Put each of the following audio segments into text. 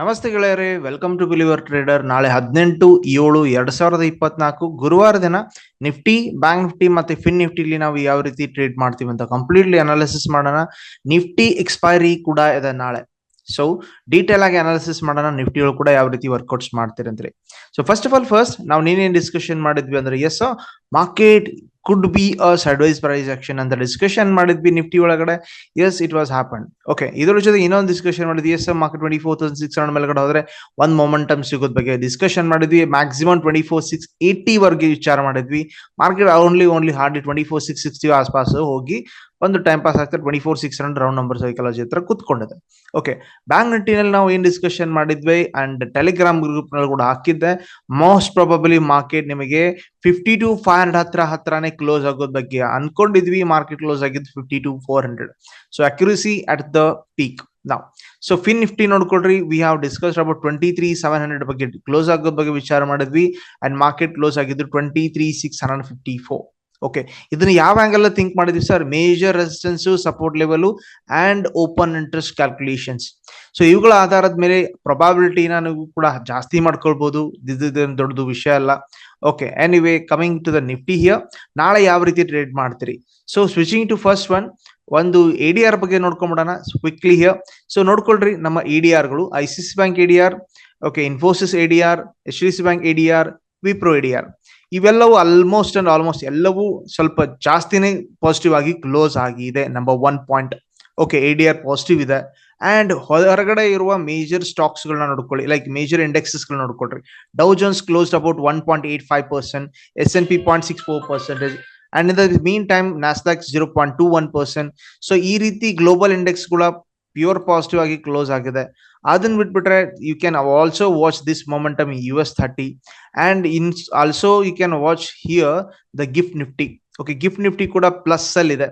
ನಮಸ್ತೆ ಗೆಳೆಯರೇ welcome to believer trader ನಾಳೆ ಹದಿನೆಂಟು, ಏಳು, ಎರಡ್ ಸಾವಿರದ ಇಪ್ಪತ್ನಾಲ್ಕು ಗುರುವಾರ ದಿನ ನಿಫ್ಟಿ ಬ್ಯಾಂಕ್ ನಿಫ್ಟಿ ಮತ್ತೆ ಫಿನ್ ನಿಫ್ಟಿಲಿ ನಾವು ಯಾವ ರೀತಿ ಟ್ರೇಡ್ ಮಾಡ್ತೀವಿ ಅಂತ ಕಂಪ್ಲೀಟ್ಲಿ ಅನಾಲಿಸಿಸ್ ಮಾಡೋಣ. ನಿಫ್ಟಿ ಎಕ್ಸ್ಪೈರಿ ಕೂಡ ಇದೆ ನಾಳೆ. ಸೊ ಡೀಟೇಲ್ ಆಗಿ ಅನಾಲಿಸಿಸ್ ಮಾಡೋಣ, ನಿಫ್ಟಿಗಳು ಕೂಡ ಯಾವ ರೀತಿ workouts ಮಾಡ್ತೀರಂತ್ರಿ. So first of all first ನಾವು ನೀನೇನು ಡಿಸ್ಕಷನ್ ಮಾಡಿದ್ವಿ ಅಂದ್ರೆ as market could be a sideways price action ಅಂತ ಡಿಸ್ಕಷನ್ ಮಾಡಿದ್ವಿ ನಿಫ್ಟಿ ಒಳಗಡೆ. As it was happen okay ಇದ್ರ ಜೊತೆ ಇನ್ನೊಂದು ಡಿಸ್ಕಷನ್ ಮಾಡಿದ್ವಿ. As market twenty four thousand six hundred ಮೇಲ್ಗಡೆ ಹೋದ್ರೆ ಒಂದ್ ಮೊಮೆಂಟಮ್ ಸಿಗೋದ್ ಬಗ್ಗೆ ಡಿಸ್ಕಷನ್ ಮಾಡಿದ್ವಿ. Maximum twenty four six eighty ವರ್ಗೆ ವಿಚಾರ ಮಾಡಿದ್ವಿ. Market only only hardly twenty four six sixty ಆಸ್ಪಾಸ್ ಹೋಗಿ ಒಂದು ಟೈಮ್ ಪಾಸ್ ಆಗ್ತಾರೆ twenty four six hundred round number psychology ಹತ್ರ ಕುತ್ಕೊಂಡಿದೆ. ಓಕೆ ಬ್ಯಾಂಕ್ ನಿಟ್ಟಿನಲ್ಲಿ ನಾವು ಏನ್ ಡಿಸ್ಕಷನ್ ಮಾಡಿದ್ವಿ ಅಂಡ್ ಟೆಲಿಗ್ರಾಮ್ ಗ್ರೂಪ್ನಲ್ಲಿ ಕೂಡ ಹಾಕಿದ್ದೆ. ಮೋಸ್ಟ್ ಪ್ರಾಬಬಲಿ ಮಾರ್ಕೆಟ್ ನಿಮಗೆ ಫಿಫ್ಟಿ ಟು ಫೈವ್ ಹಂಡ್ರೆಡ್ ಹತ್ರ ಹತ್ರನೇ ಕ್ಲೋಸ್ ಆಗೋದ್ ಬಗ್ಗೆ ಅನ್ಕೊಂಡಿದ್ವಿ. ಮಾರ್ಕೆಟ್ ಕ್ಲೋಸ್ ಆಗಿದ್ದು fifty two four hundred so accuracy at the peak ನಾವು ಸೊ ಫಿನ್ ನಿಫ್ಟಿ ನೋಡ್ಕೊಡ್ರಿ we have discuss about twenty three seven hundred ಬಗ್ಗೆ ಕ್ಲೋಸ್ ಆಗೋದ್ ಬಗ್ಗೆ ವಿಚಾರ ಮಾಡಿದ್ವಿ ಅಂಡ್ ಮಾರ್ಕೆಟ್ ಕ್ಲೋಸ್ ಆಗಿದ್ದು twenty three six hundred fifty four okay ಇದನ್ನ ಯಾವ ಆಂಗಲ್ ಥಿಂಕ್ ಮಾಡಿದ್ವಿ sir major resistance support level and open interest calculations so ಇವುಗಳ ಆಧಾರದ ಮೇಲೆ ಪ್ರೊಬಾಬಿಲಿಟಿನ ನೀವು ಕೂಡ ಜಾಸ್ತಿ ಮಾಡ್ಕೊಳ್ಬಹುದು ಇದೇನ್ ದೊಡ್ಡದು ವಿಷಯ ಅಲ್ಲ. Okay anyway coming to the Nifty here ನಾಳೆ ಯಾವ ರೀತಿ ಟ್ರೇಡ್ ಮಾಡ್ತೀರಿ? So switching to first one ಒಂದು ಎ ಡಿ ಆರ್ ಬಗ್ಗೆ ನೋಡ್ಕೊಂಬಿಡೋಣ. ಕ್ವಿಕ್ಲಿ ಹಿಯರ್ ಸೊ ನೋಡ್ಕೊಳ್ರಿ ನಮ್ಮ A D ಆರ್ಗಳು I C C bank A D R okay Infosys A D R H D C bank A D R Wipro A D R ಇವೆಲ್ಲವೂ almost and almost ಎಲ್ಲವೂ ಸ್ವಲ್ಪ ಜಾಸ್ತಿನೇ positive ಆಗಿ close ಆಗಿದೆ number one point okay A D R positive ಇದೆ. And ಹೊರಗಡೆ ಇರುವ major stocks ಗಳನ್ನ ನೋಡ್ಕೊಳ್ಳಿ. ಲೈಕ್ ಮೇಜರ್ ಇಂಡೆಕ್ಸಸ್ ಗಳನ್ನ ನೋಡ್ಕೊಳ್ರಿ. Dow Jones closed about one point eight five percent S N P point six four percentage and in the mean time Nasdaq zero point two one percent so ಈ ರೀತಿ global ಇಂಡೆಕ್ಸ್ಗಳ pure positive ಆಗಿ close ಆಗಿದೆ. ಅದನ್ನ ಬಿಟ್ಬಿಟ್ರೆ you can also watch this momentum U S thirty and in also you can watch here the GIFT Nifty okay GIFT Nifty ಕೂಡ plus ಅಲ್ಲಿ ಇದೆ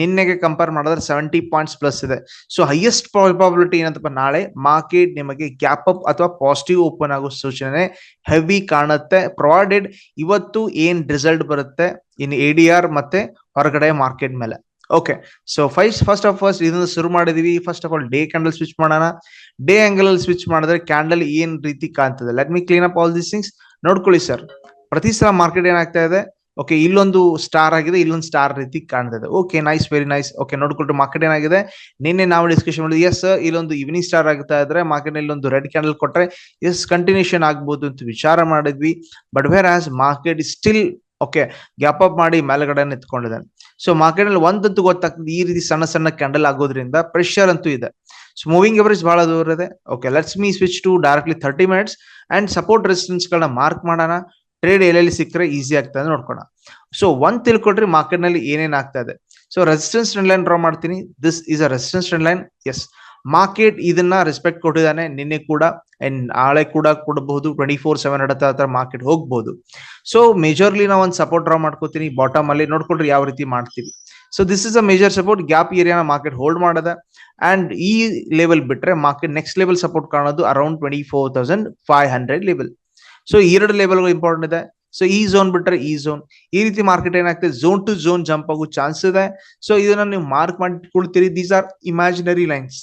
ನಿನ್ನೆಗೆ ಕಂಪೇರ್ ಮಾಡಿದ್ರೆ ಸೆವೆಂಟಿ ಪಾಯಿಂಟ್ಸ್ ಪ್ಲಸ್ ಇದೆ. ಸೊ ಹೈಯೆಸ್ಟ್ ಪ್ರಾಬಬಿಲಿಟಿ ಏನಂತಪ್ಪ ನಾಳೆ ಮಾರ್ಕೆಟ್ ನಿಮಗೆ gap up ಅಥವಾ ಪಾಸಿಟಿವ್ ಓಪನ್ ಆಗೋ ಸೂಚನೆ ಹೆವಿ ಕಾಣುತ್ತೆ. ಪ್ರೊವೈಡೆಡ್ ಇವತ್ತು ಏನ್ ರಿಸಲ್ಟ್ ಬರುತ್ತೆ? ಇನ್ ಎ ಡಿ ಆರ್ ಮತ್ತೆ ಹೊರಗಡೆ ಮಾರ್ಕೆಟ್ ಮೇಲೆ. Okay so first first of first ಇದನ್ನ ಶುರು ಮಾಡಿದೀವಿ. First of all day candle switch ಮಾಡೋಣ. ಡೇ ಆಂಗಲ್ ಅಲ್ಲಿ ಸ್ವಿಚ್ ಮಾಡಿದ್ರೆ ಕ್ಯಾಂಡಲ್ ಏನ್ ರೀತಿ ಕಾಣ್ತದೆ? Let me clean up all this things ನೋಡ್ಕೊಳ್ಳಿ ಸರ್ ಪ್ರತಿ ಸಲ ಮಾರ್ಕೆಟ್ ಏನಾಗ್ತಾ ಇದೆ? ಓಕೆ ಇಲ್ಲೊಂದು ಸ್ಟಾರ್ ಆಗಿದೆ, ಇಲ್ಲೊಂದು ಸ್ಟಾರ್ ರೀತಿ ಕಾಣ್ತದೆ. Okay nice very nice okay ನೋಡ್ಕೊಳ್ರಿ market ಏನಾಗಿದೆ? ನಿನ್ನೆ ನಾವು ಡಿಸ್ಕಷನ್ ಮಾಡಿದ್ವಿ ಎಸ್ ಇಲ್ಲೊಂದು ಇವ್ನಿಂಗ್ ಸ್ಟಾರ್ ಆಗ್ತಾ ಇದ್ರೆ ಮಾರ್ಕೆಟ್ನಲ್ಲಿ ಒಂದು ರೆಡ್ ಕ್ಯಾಂಡಲ್ ಕೊಟ್ರೆ ಎಸ್ ಕಂಟಿನ್ಯೂಷನ್ ಆಗ್ಬೋದು ಅಂತ ವಿಚಾರ ಮಾಡಿದ್ವಿ. But where as market still okay gap up ಮಾಡಿ ಮೇಲ್ಗಡೆ ನಿಂತ್ಕೊಂಡಿದೆ ಸೊ ಮಾರ್ಕೆಟ್ ಅಲ್ಲಿ ಒಂದಂತೂ ಗೊತ್ತಾಗ್ತದೆ ಈ ರೀತಿ ಸಣ್ಣ ಸಣ್ಣ ಕ್ಯಾಂಡಲ್ ಆಗೋದ್ರಿಂದ ಪ್ರೆಷರ್ ಅಂತೂ ಇದೆ. ಸೊ ಮೂವಿಂಗ್ ಎವರೇಜ್ ಬಹಳ ದೂರ ಇದೆ. Okay let's me switch to directly thirty minutes and support resistance ಗಳನ್ನ ಮಾರ್ಕ್ ಮಾಡೋಣ. ಟ್ರೇಡ್ ಎಲ್ಲೆಲ್ಲಿ ಸಿಕ್ಕರೆ ಈಸಿ ಆಗ್ತದೆ ನೋಡ್ಕೋಣ. ಸೊ ಒಂದ್ ತಿಳ್ಕೊಟ್ರಿ ಮಾರ್ಕೆಟ್ನಲ್ಲಿ ಏನೇನ್ ಆಗ್ತಾ ಇದೆ. So resistance trend line draw ಮಾಡ್ತೀನಿ. This is a resistance trend line as market ಇದನ್ನ ರೆಸ್ಪೆಕ್ಟ್ ಕೊಟ್ಟಿದ್ದಾನೆ. ನಿನ್ನೆ ಕೂಡ ಅಂಡ್ ನಾಳೆ ಕೂಡ ಕೊಡಬಹುದು ಟ್ವೆಂಟಿ ಫೋರ್ ಸೆವೆನ್ ಹಡತ್ತ ಹತ್ರ ಮಾರ್ಕೆಟ್ ಹೋಗ್ಬಹುದು ಸೊ ಮೇಜರ್ಲಿ ನಾವು ಒಂದು ಸಪೋರ್ಟ್ ಡ್ರಾ ಮಾಡ್ಕೋತೀನಿ. ಬಾಟಮ್ ಅಲ್ಲಿ ನೋಡ್ಕೊಂಡ್ರೆ ಯಾವ ರೀತಿ ಮಾಡ್ತೀವಿ. So this is a major support gap ಏರಿಯಾನ market hold ಮಾಡದ ಅಂಡ್ ಈ ಲೆವೆಲ್ ಬಿಟ್ರೆ ಮಾರ್ಕೆಟ್ ನೆಕ್ಸ್ಟ್ ಲೆವೆಲ್ ಸಪೋರ್ಟ್ ಕಾಣೋದು around twenty four thousand five hundred level so ಎರಡು ಲೆವೆಲ್ ಇಂಪಾರ್ಟೆಂಟ್ ಇದೆ. ಸೊ ಈ ಝೋನ್ ಬಿಟ್ರೆ ಈ ಝೋನ್ ಈ ರೀತಿ ಮಾರ್ಕೆಟ್ ಏನಾಗ್ತದೆ? ಝೋನ್ ಟು ಝೋನ್ ಜಂಪ್ ಆಗೋ ಚಾನ್ಸ್ ಇದೆ. ಸೊ ಇದನ್ನ ನೀವು mark ಮಾಡಿಕೊಳ್ತೀರಿ. These are imaginary lines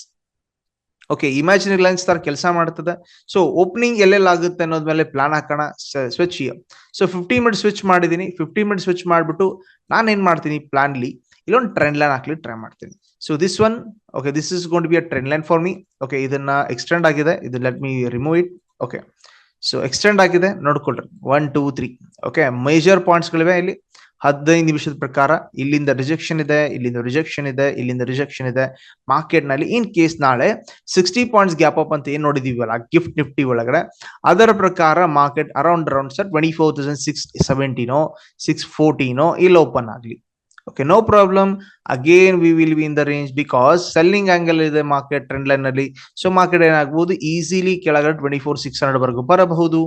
okay imaginary lines ತರ ಕೆಲಸ ಮಾಡ್ತದೆ. ಸೊ ಓಪನಿಂಗ್ ಎಲ್ಲೆಲ್ಲ ಆಗುತ್ತೆ ಅನ್ನೋದ್ ಮೇಲೆ ಪ್ಲಾನ್ ಹಾಕೋಣ. Switch so fifty minutes switch ಮಾಡಿದೀನಿ. ಫಿಫ್ಟಿ ಮಿನಿಟ್ಸ್ ಸ್ವಿಚ್ ಮಾಡ್ಬಿಟ್ಟು ನಾನು ಏನ್ ಮಾಡ್ತೀನಿ ಪ್ಲಾನ್ಲಿ ಇಲ್ಲೊಂದು ಟ್ರೆಂಡ್ ಲೈನ್ ಹಾಕ್ಲಿ ಟ್ರೈ ಮಾಡ್ತೀನಿ. So this one okay this is gonna be a trend line for me okay ಇದನ್ನ ಎಕ್ಸ್ಟೆಂಡ್ ಆಗಿದೆ. ಇದು let me remove it okay so extend ಆಗಿದೆ. ನೋಡ್ಕೊಳ್ರಿ. One two three okay major points ಗಳಿವೆ ಇಲ್ಲಿ. ಹದಿನೈದು ನಿಮಿಷದ ಪ್ರಕಾರ ಇಲ್ಲಿಂದ ರಿಜೆಕ್ಷನ್ ಇದೆ, ಇಲ್ಲಿಂದ ರಿಜೆಕ್ಷನ್ ಇದೆ, ಇಲ್ಲಿಂದ ರಿಜೆಕ್ಷನ್ ಇದೆ. ಮಾರ್ಕೆಟ್ನಲ್ಲಿ ಇನ್ ಕೇಸ್ ನಾಳೆ ಸಿಕ್ಸ್ಟಿ ಪಾಯಿಂಟ್ಸ್ ಗ್ಯಾಪ್ ಅಪ್ ಅಂತ ಏನ್ ನೋಡಿದೀವಲ್ಲ ಗಿಫ್ಟ್ ನಿಫ್ಟಿ ಒಳಗಡೆ. ಅದರ ಪ್ರಕಾರ market around around sir twenty four thousand six ಸೆವೆಂಟೀನೋ six ಫೋರ್ಟೀನೋ ಇಲ್ಲಿ ಓಪನ್ ಆಗಲಿ. Okay no problem again we will be in the range because selling angle ಇದೆ ಮಾರ್ಕೆಟ್ ಟ್ರೆಂಡ್ ಲೈನ್ನಲ್ಲಿ ಸೊ ಮಾರ್ಕೆಟ್ ಏನಾಗಬಹುದು ಈಸಿಲಿ ಕೆಳಗಡೆ ಟ್ವೆಂಟಿ ಫೋರ್ ಸಿಕ್ಸ್ ಹಂಡ್ರೆಡ್ ವರೆಗೂ ಬರಬಹುದು.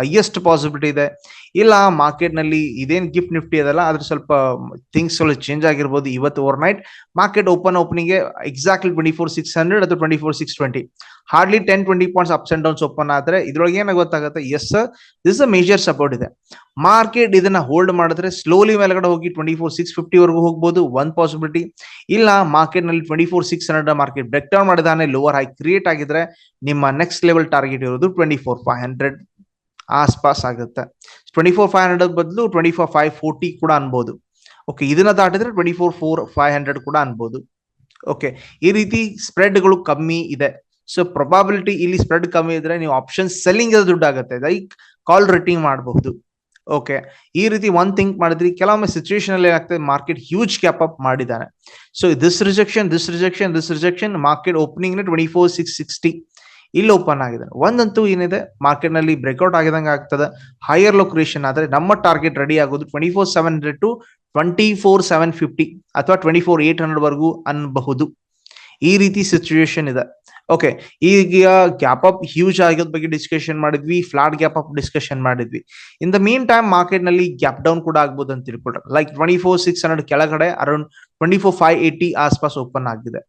Highest possibility ಇದೆ. ಇಲ್ಲ ಮಾರ್ಕೆಟ್ನಲ್ಲಿ ಇದೇನ್ ಗಿಫ್ಟ್ ನಿಫ್ಟಿ ಅದಲ್ಲ ಅದ್ರ ಸ್ವಲ್ಪ ಥಿಂಗ್ಸ್ ಚೇಂಜ್ ಆಗಿರ್ಬೋದು ಇವತ್ತು overnight market open opening exactly twenty four six hundred ಅಥವಾ twenty four six twenty hardly ten twenty points ups and downs open ಆದ್ರೆ ಇದ್ರೊಳಗೆ ಏನಾಗ ಗೊತ್ತಾಗುತ್ತೆ? Yes this a major support ಇದೆ. ಮಾರ್ಕೆಟ್ ಇದನ್ನ ಹೋಲ್ಡ್ ಮಾಡಿದ್ರೆ ಸ್ಲೋಲಿ ಮೇಲ್ಗಡೆ ಹೋಗಿ ಟ್ವೆಂಟಿ ಫೋರ್ ಸಿಕ್ಸ್ ಫಿಫ್ಟಿ ವರೆಗೂ ಹೋಗ್ಬೋದು ಒನ್ ಪಾಸಿಬಿಲಿಟಿ ಇಲ್ಲ ಮಾರ್ಕೆಟ್ನಲ್ಲಿ twenty four six hundred market break down ಮಾಡಿದಾನೆ ಲೋವರ್ ಹೈ ಕ್ರಿಯೇಟ್ ಆಗಿದ್ರೆ ನಿಮ್ಮ ನೆಕ್ಸ್ಟ್ ಲೆವೆಲ್ ಟಾರ್ಗೆಟ್ ಇರೋದು ಟ್ವೆಂಟಿ ಫೋರ್ ಫೈವ್ ಹಂಡ್ರೆಡ್ ಆಸ್ಪಾಸ್ ಆಗುತ್ತೆ. ಟ್ವೆಂಟಿ ಫೋರ್ ಫೈವ್ ಹಂಡ್ರೆಡ್ ಬದಲು ಟ್ವೆಂಟಿ ಫೋರ್ ಫೈವ್ ಫೋರ್ಟಿ ಕೂಡ ಅನ್ಬೋದು. ಓಕೆ ಇದನ್ನ ದಾಟಿದ್ರೆ twenty four four five hundred ಕೂಡ ಅನ್ಬೋದು. ಓಕೆ ಈ ರೀತಿ ಸ್ಪ್ರೆಡ್ಗಳು ಕಮ್ಮಿ ಇದೆ. ಸೊ ಪ್ರೊಬಾಬಿಲಿಟಿ ಇಲ್ಲಿ ಸ್ಪ್ರೆಡ್ ಕಮ್ಮಿ ಇದ್ರೆ ನೀವು ಆಪ್ಷನ್ ಸೆಲ್ಲಿಂಗ್ ದುಡ್ಡು ಆಗುತ್ತೆ ಲೈಕ್ ಕಾಲ್ ರೇಟಿಂಗ್ ಮಾಡಬಹುದು. ಓಕೆ ಈ ರೀತಿ ಒನ್ ಥಿಂಕ್ ಮಾಡಿದ್ರಿ, ಕೆಲವೊಮ್ಮೆ ಸಿಚುವೇಶನ್ ಅಲ್ಲಿ ಏನಾಗ್ತದೆ ಮಾರ್ಕೆಟ್ ಹ್ಯೂಜ್ ಕ್ಯಾಪ್ ಅಪ್ ಮಾಡಿದ್ದಾನೆ so this rejection this rejection this rejection market opening twenty four six sixty ಇಲ್ಲಿ ಓಪನ್ ಆಗಿದೆ. ಒಂದಂತೂ ಏನಿದೆ ಮಾರ್ಕೆಟ್ನಲ್ಲಿ ಬ್ರೇಕ್ಔಟ್ ಆಗಿದಂಗೆ ಆಗ್ತದೆ. ಹೈಯರ್ ಲೊಕೇಶನ್ ಆದ್ರೆ ನಮ್ಮ ಟಾರ್ಗೆಟ್ ರೆಡಿ ಆಗೋದು twenty four seven hundred to twenty four seven fifty ಅಥವಾ ಟ್ವೆಂಟಿ ಫೋರ್ ಏಟ್ ಹಂಡ್ರೆಡ್ ವರೆಗೂ ಅನ್ನಬಹುದು. ಈ ರೀತಿ ಸಿಚುಯೇಷನ್ ಇದೆ. ಓಕೆ ಈಗ ಗ್ಯಾಪ್ ಅಪ್ ಹ್ಯೂಜ್ ಆಗೋದ್ ಬಗ್ಗೆ ಡಿಸ್ಕಷನ್ ಮಾಡಿದ್ವಿ ಫ್ಲಾಟ್ ಗ್ಯಾಪ್ ಅಪ್ ಡಿಸ್ಕಷನ್ ಮಾಡಿದ್ವಿ. ಇನ್ ದ ಮೀನ್ ಟೈಮ್ ಮಾರ್ಕೆಟ್ನಲ್ಲಿ ಗ್ಯಾಪ್ ಡೌನ್ ಕೂಡ ಆಗ್ಬೋದು ಅಂತ ತಿಳ್ಕೊಳ್ರೆ. Like twenty four six hundred ಕೆಳಗಡೆ around twenty four five eighty ಆಸ್ಪಾಸ್ open ಆಗಿದೆ.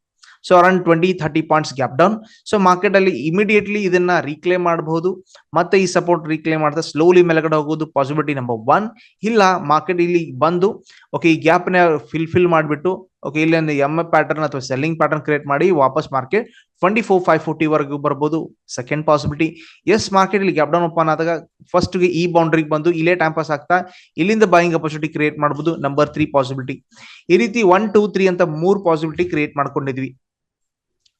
So around twenty thirty points gap down so market ಅಲ್ಲಿ immediately ಇದನ್ನ reclaim ಮಾಡಬಹುದು. ಮತ್ತೆ ಈ ಸಪೋರ್ಟ್ ರೀಕ್ಲೇಮ್ ಮಾಡ್ತಾ ಸ್ಲೋಲಿ ಮೇಲ್ಗಡೆ ಹೋಗೋದು ಪಾಸಿಬಿಲಿಟಿ ನಂಬರ್ ಒನ್ ಇಲ್ಲ ಮಾರ್ಕೆಟ್ ಇಲ್ಲಿ ಬಂದು ಓಕೆ ಈ ಗ್ಯಾಪ್ನ ಫಿಲ್ ಫಿಲ್ ಮಾಡಿಬಿಟ್ಟು ಓಕೆ ಇಲ್ಲಿ ಒಂದು ಎಂ ಪ್ಯಾಟರ್ನ್ ಅಥವಾ ಸೆಲ್ಲಿಂಗ್ ಪ್ಯಾಟರ್ನ್ ಕ್ರಿಯೇಟ್ ಮಾಡಿ ವಾಪಸ್ market twenty four five forty ವರೆಗೂ ಬರ್ಬೋದು. ಸೆಕೆಂಡ್ ಪಾಸಿಬಿಲಿಟಿ ಎಸ್ ಮಾರ್ಕೆಟ್ ಇಲ್ಲಿ ಗ್ಯಾಪ್ ಡೌನ್ ಓಪನ್ ಆದಾಗ ಫಸ್ಟ್ಗೆ ಈ ಬೌಂಡ್ರಿಗೆ ಬಂದು ಇಲ್ಲೇ ಟೈಮ್ ಪಾಸ್ ಆಗ್ತಾ, ಇಲ್ಲಿಂದ ಬಾಯಿಂಗ್ ಅಪರ್ಚುನಿಟಿ ಕ್ರಿಯೇಟ್ ಮಾಡಬಹುದು ನಂಬರ್ ತ್ರೀ ಪಾಸಿಬಿಲಿಟಿ ಈ ರೀತಿ ಒನ್ ಟೂ ತ್ರೀ ಅಂತ ಮೂರು ಪಾಸಿಬಿಲಿಟಿ ಕ್ರಿಯೇಟ್ ಮಾಡ್ಕೊಂಡಿದ್ವಿ.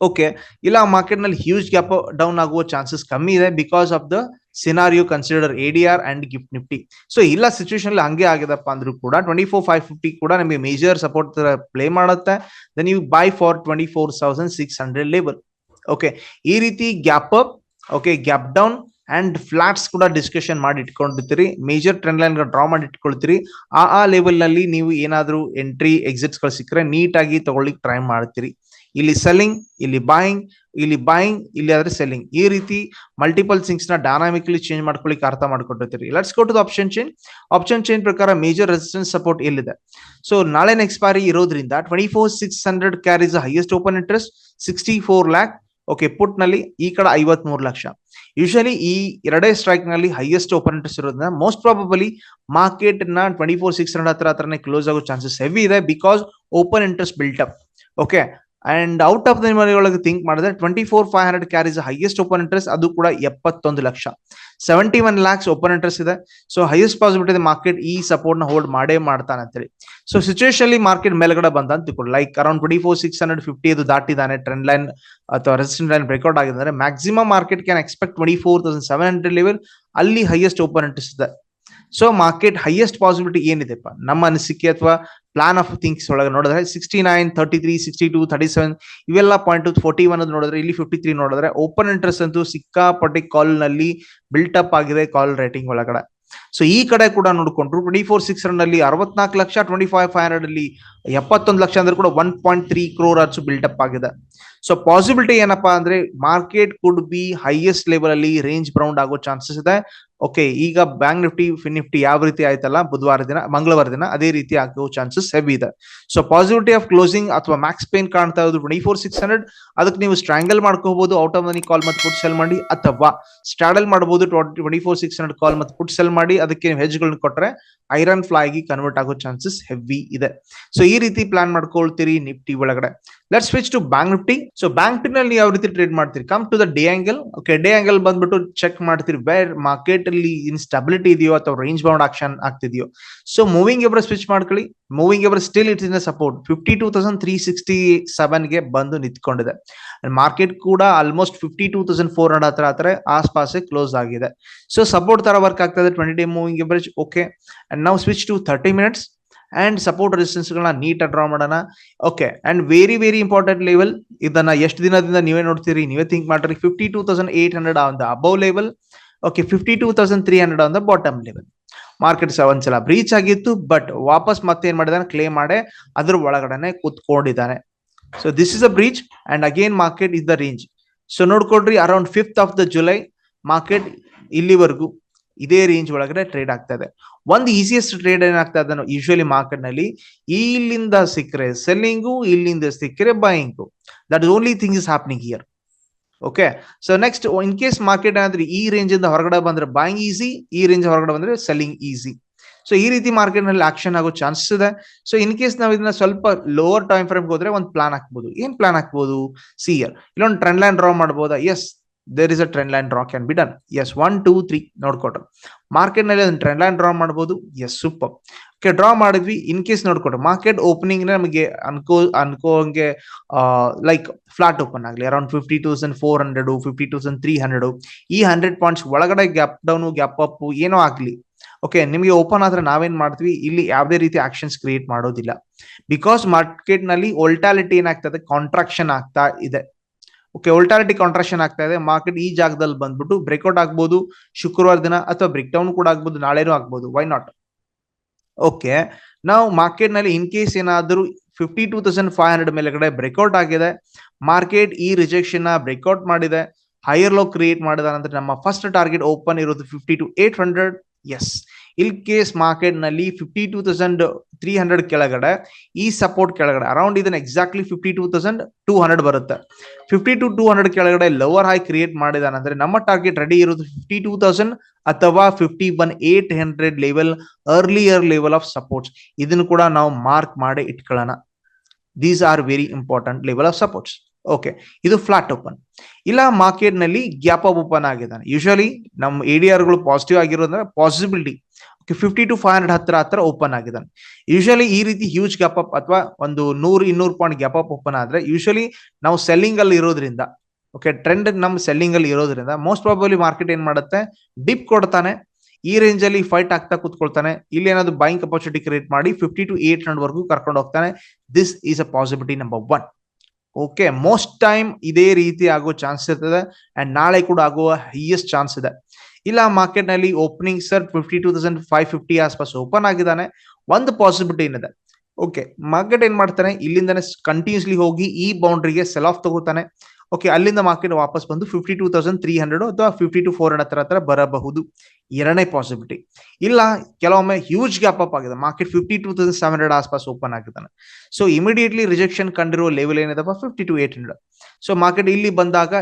ಓಕೆ ಇಲ್ಲ ಮಾರ್ಕೆಟ್ನಲ್ಲಿ ಹ್ಯೂಜ್ ಗ್ಯಾಪ್ ಡೌನ್ ಆಗುವ ಚಾನ್ಸಸ್ ಕಮ್ಮಿ ಇದೆ because of the scenario consider A D R and Gift Nifty so ಇಲ್ಲ ಸಿಚುವೇಶನ್ ಹಂಗೆ ಆಗಿದಪ್ಪ ಅಂದ್ರೂ ಕೂಡ ಟ್ವೆಂಟಿ ಫೋರ್ ಫೈವ್ ಫಿಫ್ಟಿ ಕೂಡ ನಿಮಗೆ ಮೇಜರ್ ಸಪೋರ್ಟ್ ಪ್ಲೇ ಮಾಡುತ್ತೆ. Then you buy for twenty four thousand six hundred label okay ಈ ರೀತಿ gap up okay gap down and flats ಕೂಡ ಡಿಸ್ಕಷನ್ ಮಾಡಿ ಇಟ್ಕೊಂಡಿರ್ತೀರಿ ಮೇಜರ್ ಟ್ರೆಂಡ್ ಲೈನ್ ಡ್ರಾ ಮಾಡಿ ಇಟ್ಕೊಳ್ತೀರಿ. ಆ ಆ ಲೆವೆಲ್ನಲ್ಲಿ ನೀವು ಏನಾದರೂ ಎಂಟ್ರಿ ಎಕ್ಸಿಟ್ಸ್ಗಳು ಸಿಕ್ಕರೆ ನೀಟಾಗಿ ತಗೊಳ್ಳಿಕ್ ಟ್ರೈ ಮಾಡ್ತೀರಿ. ಇಲ್ಲಿ ಸೆಲ್ಲಿಂಗ್ ಇಲ್ಲಿ ಬಾಯಿಂಗ್ ಇಲ್ಲಿ ಬಾಯಿಂಗ್ ಇಲ್ಲಿ ಆದ್ರೆ ಸೆಲ್ಲಿಂಗ್ ಈ ರೀತಿ ಮಲ್ಟಿಪಲ್ ಥಿಂಗ್ಸ್ನ ಡೈನಾಮಿಕಲಿ ಚೇಂಜ್ ಮಾಡ್ಕೊಳ್ಳಿಕ್ಕೆ ಅರ್ಥ ಮಾಡ್ಕೊಂಡಿರ್ತೀರಿ let's go to the option change option change ಪ್ರಕಾರ ಮೇಜರ್ ರೆಸಿಸ್ಟೆನ್ಸ್ ಸಪೋರ್ಟ್ ಎಲ್ಲಿದೆ? ಸೊ ನಾಳೆ ಎಕ್ಸ್ಪೈರಿ ಇರೋದ್ರಿಂದ twenty four six hundred carries highest open interest sixty four lakh okay ಪುಟ್ನಲ್ಲಿ ಈ ಕಡೆ ಐವತ್ ಮೂರು ಲಕ್ಷ. ಯೂಶಲಿ ಈ ಎರಡೇ ಸ್ಟ್ರೈಕ್ನಲ್ಲಿ ಹೈಯೆಸ್ಟ್ ಓಪನ್ ಇಂಟ್ರೆಸ್ಟ್ ಇರೋದ್ರಿಂದ ಮೋಸ್ಟ್ ಪ್ರಾಬಬಲಿ ಮಾರ್ಕೆಟ್ನ ಟ್ವೆಂಟಿ ಫೋರ್ ಸಿಕ್ಸ್ ಹಂಡ್ರೆಡ್ ಹತ್ರ ಹತ್ರನೇ ಕ್ಲೋಸ್ ಆಗೋ ಚಾನ್ಸಸ್ ಹೆವಿ ಇದೆ because open interest built up okay and out of the money ಒಳಗೆ ಥಿಂಕ್ ಮಾಡಿದ್ರೆ twenty four five hundred carries highest open interest ಅದು ಕೂಡ ಎಪ್ಪತ್ತೊಂದು lakh. Seventy one lakhs open interest ಇದೆ. ಸೊ ಹೈಯೆಸ್ಟ್ ಪಾಸಿಬಿಲಿಟಿ ಮಾರ್ಕೆಟ್ ಈ ಸಪೋರ್ಟ್ನ hold ಮಾಡೇ ಮಾಡ್ತಾನೆ ಅಂತೇಳಿ ಸೊ ಸಿಚುವೇಶನ್ ಅಲ್ಲಿ ಮಾರ್ಕೆಟ್ ಮೇಲ್ಗಡೆ ಬಂತ ಅಂತ ತಿಳ್ಕೊಳ್ಳಿ. Like around twenty four six hundred fifty ಇದು ದಾಟಿದಾನೆ. ಟ್ರೆಂಡ್ ಲೈನ್ ಅಥವಾ ರೆಸಿಸ್ಟೆಂಟ್ ಲೈನ್ ಬ್ರೇಕ್ಔಟ್ ಆಗಿದೆ ಅಂದ್ರೆ maximum market can expect twenty four thousand seven hundred level ಅಲ್ಲಿ ಹೈಯೆಸ್ಟ್ ಓಪನ್ ಇಂಟ್ರೆಸ್ಟ್ ಇದೆ. ಸೊ ಮಾರ್ಕೆಟ್ ಹೈಯೆಸ್ಟ್ ಪಾಸಿಬಿಲಿಟಿ ಏನಿದೆಪ್ಪ ನಮ್ಮ ಅನಿಸಿಕೆ ಅಥವಾ ಪ್ಲಾನ್ ಆಫ್ ಥಿಂಗ್ಸ್ ಒಳಗೆ ನೋಡಿದ್ರೆ sixty nine thirty three sixty two thirty seven ಇವೆಲ್ಲ ಪಾಯಿಂಟ್ ಫೋರ್ಟಿ ಒನ್ ನೋಡಿದ್ರೆ, ಇಲ್ಲಿ ಫಿಫ್ಟಿ ತ್ರೀ ನೋಡಿದ್ರೆ ಓಪನ್ ಇಂಟ್ರೆಸ್ಟ್ ಅಂತೂ ಸಿಕ್ಕಾಪಟ್ಟಿ ಕಾಲ್ನಲ್ಲಿ ಬಿಲ್ಟ್ ಅಪ್ ಆಗಿದೆ ಕಾಲ್ ರೇಟಿಂಗ್ ಒಳಗಡೆ. ಸೊ ಈ ಕಡೆ ಕೂಡ ನೋಡಿಕೊಂಡ್ರು ಟ್ವೆಂಟಿ ಫೋರ್ ಸಿಕ್ಸ್ನಲ್ಲಿ ಅರವತ್ನಾಲ್ಕು ಲಕ್ಷ ಟ್ವೆಂಟಿ ಫೈವ್ ಫೈವ್ ಹಂಡ್ರೆಡ್ ಅಲ್ಲಿ ಎಪ್ಪತ್ತೊಂದು ಲಕ್ಷ ಅಂದ್ರೆ ಕೂಡ ಒನ್ ಪಾಯಿಂಟ್ ತ್ರೀ ಕ್ರೋರ್ ಅಷ್ಟು ಬಿಲ್ಟ್ ಅಪ್ ಆಗಿದೆ. ಸೊ ಪಾಸಿಬಿಲಿಟಿ ಏನಪ್ಪಾ ಅಂದ್ರೆ market could be highest level ಅಲ್ಲಿ ರೇಂಜ್ ಬ್ರೌಂಡ್ ಆಗೋ ಚಾನ್ಸಸ್ ಇದೆ. ಓಕೆ ಈಗ ಬ್ಯಾಂಕ್ ನಿಫ್ಟಿ ನಿಫ್ಟಿ ಯಾವ ರೀತಿ ಆಯ್ತಲ್ಲ? ಬುಧವಾರ ದಿನ, ಮಂಗಳವಾರ ದಿನ ಅದೇ ರೀತಿ ಆಗೋ ಚಾನ್ಸಸ್ ಹೆವಿ ಇದೆ. ಸೊ ಪಾಸಿಬಿಲಿಟಿ ಆಫ್ ಕ್ಲೋಸಿಂಗ್ ಅಥವಾ ಮ್ಯಾಕ್ಸ್ ಪೇನ್ ಕಾಣ್ತಾ ಇರೋದು ಟ್ವೆಂಟಿ ಫೋರ್ ಸಿಕ್ಸ್ ಹಂಡ್ರೆಡ್ ಅದಕ್ಕೆ ನೀವು ಸ್ಟ್ರಾಂಗಲ್ ಮಾಡ್ಕೋಬಹುದು ಔಟ್ ಆಫ್ ಮನಿ ಕಾಲ್ ಮತ್ತೆ ಪುಟ್ ಸೆಲ್ ಮಾಡಿ, ಅಥವಾ ಸ್ಟ್ರಾಡಲ್ ಮಾಡಬಹುದು twenty four six hundred call ಮತ್ತೆ ಪುಟ್ ಸೆಲ್ ಮಾಡಿ, ಅದಕ್ಕೆ ನೀವು ಹೆಜ್ಗಳನ್ನ ಕೊಟ್ರೆ ಐರನ್ ಫ್ಲೈ ಆಗಿ ಕನ್ವರ್ಟ್ ಆಗೋ ಚಾನ್ಸಸ್ ಹೆವಿ ಇದೆ. ಸೊ ಈ ರೀತಿ ಪ್ಲಾನ್ ಮಾಡ್ಕೊಳ್ತೀರಿ ನಿಫ್ಟಿ ಒಳಗಡೆ. Let switch to bank Nifty so bank Nifty ನಲ್ಲಿ ಯಾವ ರೀತಿ ಟ್ರೇಡ್ ಮಾಡ್ತೀರಿ? Come to the day angle okay day angle ಬಂದ್ಬಿಟ್ಟು ಚೆಕ್ ಮಾಡ್ತೀರಿ ವೇರ್ ಮಾರ್ಕೆಟ್ ಅಲ್ಲಿ ಇನ್ ಸ್ಟೆಬಿಲಿಟಿ ಇದೆಯೋ ಅಥವಾ ರೇಂಜ್ ಬೌಂಡ್ ಆಕ್ಷನ್ ಆಗ್ತಿದೆಯೋ. ಸೊ ಮೂವಿಂಗ್ ಎವರ್ ಸ್ವಿಚ್ ಮಾಡ್ಕೊಳ್ಳಿ. Moving average still it's in support fifty two thousand three sixty ಸೆವೆನ್ಗೆ ಬಂದು ನಿಂತ್ಕೊಂಡಿದೆ. Market ಕೂಡ almost fifty two thousand four hundred ಹತ್ರ ಹತ್ರ ಆಸ್ಪಾಸೆ ಕ್ಲೋಸ್ ಆಗಿದೆ. ಸೊ ಸಪೋರ್ಟ್ ತರ ವರ್ಕ್ ಆಗ್ತದೆ twenty day moving average okay and ನಾವು switch to thirty minutes and support resistance ಗಳನ್ನ ನೀಟ್ ಡ್ರಾ ಮಾಡೋಣ. Okay and very very important level ಇದನ್ನ ಎಷ್ಟು ದಿನದಿಂದ ನೀವೇ ನೋಡ್ತೀರಿ, ನೀವೇ ಥಿಂಕ್ ಮಾಡ್ರಿ. Fifty two thousand eight hundred on the above level okay fifty two thousand three hundred on the bottom level market ಒಂದ್ಸಲ ಬ್ರೀಚ್ ಆಗಿತ್ತು ಬಟ್ ವಾಪಸ್ ಮತ್ತೆ ಏನ್ ಮಾಡಿದಾನೆ? ಕ್ಲೇಮ್ ಮಾಡಿ, ಅದ್ರ ಒಳಗಡೆನೆ ಕುತ್ಕೊಂಡಿದ್ದಾನೆ. So this is a breach and again market is the range so ನೋಡ್ಕೊಡ್ರಿ around fifth of the July market ಇಲ್ಲಿವರೆಗೂ ಇದೇ ರೇಂಜ್ ಒಳಗಡೆ ಟ್ರೇಡ್ ಆಗ್ತಾ ಇದೆ. ಒಂದು ಈಸಿಯೆಸ್ಟ್ ಟ್ರೇಡ್ ಏನಾಗ್ತಾ ಇದೆ ಯೂಶುವಲಿ ಮಾರ್ಕೆಟ್ನಲ್ಲಿ ಇಲ್ಲಿಂದ ಸಿಕ್ಕರೆ ಸೆಲ್ಲಿಂಗು ಇಲ್ಲಿಂದ ಸಿಕ್ಕರೆ buying that is only thing is happening here okay so next in case market ಏನಾದ್ರೆ ಈ ರೇಂಜ್ ಇಂದ ಹೊರಗಡೆ ಬಂದ್ರೆ ಬಾಯಿಂಗ್ ಈಸಿ ಈ ರೇಂಜ್ ಹೊರಗಡೆ ಬಂದ್ರೆ ಸೆಲ್ಲಿಂಗ್ ಈಸಿ ಸೊ ಈ ರೀತಿ ಮಾರ್ಕೆಟ್ನಲ್ಲಿ ಆಕ್ಷನ್ ಆಗೋ ಚಾನ್ಸಸ್ ಇದೆ. ಸೊ ಇನ್ ಕೇಸ್ ನಾವು ಇದನ್ನ ಸ್ವಲ್ಪ ಲೋವರ್ ಟೈಮ್ ಫ್ರೇಮ್ ಹೋದ್ರೆ ಒಂದು ಪ್ಲಾನ್ ಹಾಕ್ಬೋದು. ಏನ್ ಪ್ಲಾನ್ ಹಾಕ್ಬೋದು? ಸಿ ಇಯರ್ ಇಲ್ಲೊಂದು ಟ್ರೆಂಡ್ ಲೈನ್ ಡ್ರಾ ಮಾಡ್ಬೋದಾ? Yes there is a trend line draw can be done yes one two three ನೋಡ್ಕೊಟ್ರು. ಮಾರ್ಕೆಟ್ನಲ್ಲಿ ಒಂದು ಟ್ರೆಂಡ್ ಲೈನ್ ಡ್ರಾ ಮಾಡ್ಬೋದು? ಎಸ್ ಸೂಪರ್ ಓಕೆ ಡ್ರಾ ಮಾಡಿದ್ವಿ. ಇನ್ ಕೇಸ್ ನೋಡ್ಕೊಟ್ರೆ ಮಾರ್ಕೆಟ್ ಓಪನಿಂಗ್ ನಮಗೆ ಅನ್ಕೋ, ಅನ್ಕೋಂಗೆ ಲೈಕ್ ಫ್ಲಾಟ್ ಓಪನ್ ಆಗಲಿ. Around fifty thousand four hundred fifty thousand three hundred ಈ ಹಂಡ್ರೆಡ್ ಪಾಯಿಂಟ್ಸ್ ಒಳಗಡೆ ಗ್ಯಾಪ್ ಡೌನ್ ಗ್ಯಾಪ್ ಅಪ್ ಏನೋ ಆಗಲಿ. ಓಕೆ ನಿಮಗೆ ಓಪನ್ ಆದ್ರೆ ನಾವೇನ್ ಮಾಡ್ತೀವಿ? ಇಲ್ಲಿ ಯಾವುದೇ ರೀತಿ ಆಕ್ಷನ್ಸ್ ಕ್ರಿಯೇಟ್ ಮಾಡೋದಿಲ್ಲ. ಬಿಕಾಸ್ ಮಾರ್ಕೆಟ್ನಲ್ಲಿ ಒಲ್ಟಾಲಿಟಿ ಏನಾಗ್ತದೆ? ಕಾಂಟ್ರಾಕ್ಷನ್ ಆಗ್ತಾ ಇದೆ. ಓಕೆ ಒಲ್ಟಾಲಿಟಿ ಕಾಂಟ್ರಾಕ್ಷನ್ ಆಗ್ತಾ ಇದೆ. ಮಾರ್ಕೆಟ್ ಈ ಜಾಗದಲ್ಲಿ ಬಂದ್ಬಿಟ್ಟು ಬ್ರೇಕ್ಔಟ್ ಆಗ್ಬೋದು. ಶುಕ್ರವಾರ ದಿನ ಅಥವಾ ಬ್ರೇಕ್ ಡೌನ್ ಕೂಡ ಆಗ್ಬೋದು. ನಾಳೆನೂ ಆಗ್ಬೋದು. ವೈ ನಾಟ್ ಓಕೆ ನಾವು ಮಾರ್ಕೆಟ್ನಲ್ಲಿ ಇನ್ ಕೇಸ್ ಏನಾದರೂ fifty two thousand five hundred ಮೇಲೆಗಡೆ ಬ್ರೇಕ್ಔಟ್ ಆಗಿದೆ. ಮಾರ್ಕೆಟ್ ಈ ರಿಜೆಕ್ಷನ್ ಬ್ರೇಕ್ಔಟ್ ಮಾಡಿದೆ. ಹೈಯರ್ ಲೋ ಕ್ರಿಯೇಟ್ ಮಾಡಿದ ನಂತರ ನಮ್ಮ ಫಸ್ಟ್ ಟಾರ್ಗೆಟ್ ಓಪನ್ ಇರೋದು fifty two eight hundred yes in case ಮಾರ್ಕೆಟ್ನಲ್ಲಿ fifty two thousand three hundred ಕೆಳಗಡೆ, ಈ ಸಪೋರ್ಟ್ ಕೆಳಗಡೆ ಅರೌಂಡ್ ಇದನ್ನ exactly fifty two thousand two hundred ಬರುತ್ತೆ. ಫಿಫ್ಟಿ ಟು ಟೂ ಹಂಡ್ರೆಡ್ ಕೆಳಗಡೆ ಲೋವರ್ ಹೈ ಕ್ರಿಯೇಟ್ ಮಾಡಿದಾನಂದ್ರೆ ನಮ್ಮ ಟಾರ್ಗೆಟ್ ರೆಡಿ ಇರೋದು ಫಿಫ್ಟಿ ಟೂ ತೌಸಂಡ್ ಅಥವಾ fifty one eight hundred level earlier level of supports ಇದನ್ನು ಕೂಡ ನಾವು ಮಾರ್ಕ್ ಮಾಡಿ ಇಟ್ಕೊಳ್ಳೋಣ. These are very important level of supports okay ಇದು ಫ್ಲಾಟ್ ಓಪನ್ ಇಲ್ಲ ಮಾರ್ಕೆಟ್ನಲ್ಲಿ ಗ್ಯಾಪ್ ಅಪ್ ಓಪನ್ ಆಗಿದ್ದಾನೆ. ಯೂಶಲಿ ನಮ್ಮ ಎ ಡಿ ಆರ್ಗಳು positive ಆಗಿರೋದ್ರೆ possibility fifty two five hundred ಹತ್ರ ಹತ್ರ ಓಪನ್ ಆಗಿದ್ದಾನೆ. ಯೂಶಲಿ ಈ ರೀತಿ ಹ್ಯೂಜ್ ಗ್ಯಾಪ್ ಅಪ್ ಅಥವಾ ಒಂದು ನೂರು, ಇನ್ನೂರು ಪಾಯಿಂಟ್ ಗ್ಯಾಪ್ ಅಪ್ ಓಪನ್ ಆದ್ರೆ ಯೂಶಲಿ ನಾವು ಸೆಲ್ಲಿಂಗ್ ಅಲ್ಲಿ ಇರೋದ್ರಿಂದ ಓಕೆ ಟ್ರೆಂಡ್ ನಮ್ಮ ಸೆಲ್ಲಿಂಗ್ ಅಲ್ಲಿ ಇರೋದ್ರಿಂದ ಮೋಸ್ಟ್ ಪ್ರಾಬಲಿ ಮಾರ್ಕೆಟ್ ಏನ್ ಮಾಡುತ್ತೆ? ಡಿಪ್ ಕೊಡ್ತಾನೆ. ಈ ರೇಂಜ್ ಅಲ್ಲಿ ಫೈಟ್ ಆಗ್ತಾ ಕೂತ್ಕೊಳ್ತಾನೆ. ಇಲ್ಲಿ ಏನಾದ್ರು ಬೈಂಗ್ ಅಪರ್ಚುನಿಟಿ ಕ್ರಿಯೇಟ್ ಮಾಡಿ ಫಿಫ್ಟಿ ಟು ಏಟ್ ಹಂಡ್ರೆಡ್ ವರ್ಗೂ ಕರ್ಕೊಂಡು ಹೋಗ್ತಾನೆ. This is a possibility number one okay most time ಇದೇ ರೀತಿ ಆಗೋ ಚಾನ್ಸ್ ಇರ್ತದೆ ಅಂಡ್ ನಾಳೆ ಕೂಡ ಆಗುವ ಹೈಯೆಸ್ಟ್ ಚಾನ್ಸ್ ಇದೆ. ಇಲ್ಲ ಮಾರ್ಕೆಟ್ನಲ್ಲಿ opening sir fifty two thousand five fifty ಆಸ್ಪಾಸ್ open ಆಗಿದ್ದಾನೆ. ಒಂದು ಪಾಸಿಬಿಲಿಟಿ ಏನಿದೆ? ಓಕೆ ಮಾರ್ಕೆಟ್ ಏನ್ ಮಾಡ್ತಾನೆ? ಇಲ್ಲಿಂದಾನೆ ಕಂಟಿನ್ಯೂಸ್ಲಿ ಹೋಗಿ ಈ ಬೌಂಡ್ರಿಗೆ ಸೆಲ್ ಆಫ್ ತಗೋತಾನೆ. ಓಕೆ ಅಲ್ಲಿಂದ ಮಾರ್ಕೆಟ್ ವಾಪಸ್ ಬಂದು fifty two thousand three hundred ಅಥವಾ ಫಿಫ್ಟಿ ಟು ಫೋರ್ ಹಂಡ್ರೆಡ್ ಹತ್ರ ಬರಬಹುದು. ಎರಡನೇ ಪಾಸಿಬಿಲಿಟಿ ಇಲ್ಲ, ಕೆಲವೊಮ್ಮೆ ಹ್ಯೂಜ್ ಗ್ಯಾಪ್ ಅಪ್ ಆಗಿದೆ. Market fifty two thousand seven hundred ಆಸ್ಪಾಸ್ open ಆಗಿದ್ದಾನೆ. ಸೊ ಇಮಿಡಿಯೇಟ್ಲಿ ರಿಜೆಕ್ಷನ್ ಕಂಡಿರೋ level ಏನಿದಪ್ಪ? Fifty two eight hundred so market ಇಲ್ಲಿ ಬಂದಾಗ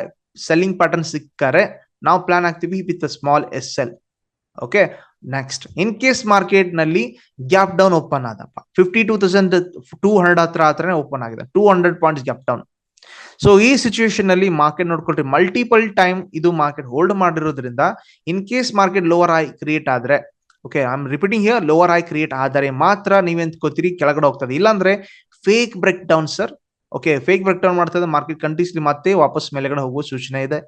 ಸೆಲ್ಲಿಂಗ್ ಪ್ಯಾಟರ್ನ್ ಸಿಕ್ಕರೆ, ನಾವು ಪ್ಲಾನ್ ಆಗ್ತೀವಿ with small S L okay next in case ಮಾರ್ಕೆಟ್ನಲ್ಲಿ gap down open ಆದಪ್ಪ fifty two thousand two hundred ಹತ್ರ ಹತ್ರನೇ ಓಪನ್ ಆಗಿದೆ. Two hundred points gap down so ಈ ಸಿಚುಯೇಷನ್ ಅಲ್ಲಿ ಮಾರ್ಕೆಟ್ ನೋಡ್ಕೊಳ್ರಿ ಮಲ್ಟಿಪಲ್ ಟೈಮ್ ಇದು ಮಾರ್ಕೆಟ್ ಹೋಲ್ಡ್ ಮಾಡಿರೋದ್ರಿಂದ in case market lower high create ಆದ್ರೆ okay I am repeating here lower high create ಆದರೆ ಮಾತ್ರ ನೀವೆಂತ್ಕೋತೀರಿ ಕೆಳಗಡೆ ಹೋಗ್ತದೆ. ಇಲ್ಲಾಂದ್ರೆ fake break down sir okay fake break down ಮಾಡ್ತದೆ ಮಾರ್ಕೆಟ್ ಕಂಟಿನ್ಯೂಸ್ಲಿ ಮತ್ತೆ ವಾಪಸ್ ಮೇಲೆಗಡೆ ಹೋಗುವ ಸೂಚನೆ ಇದೆ.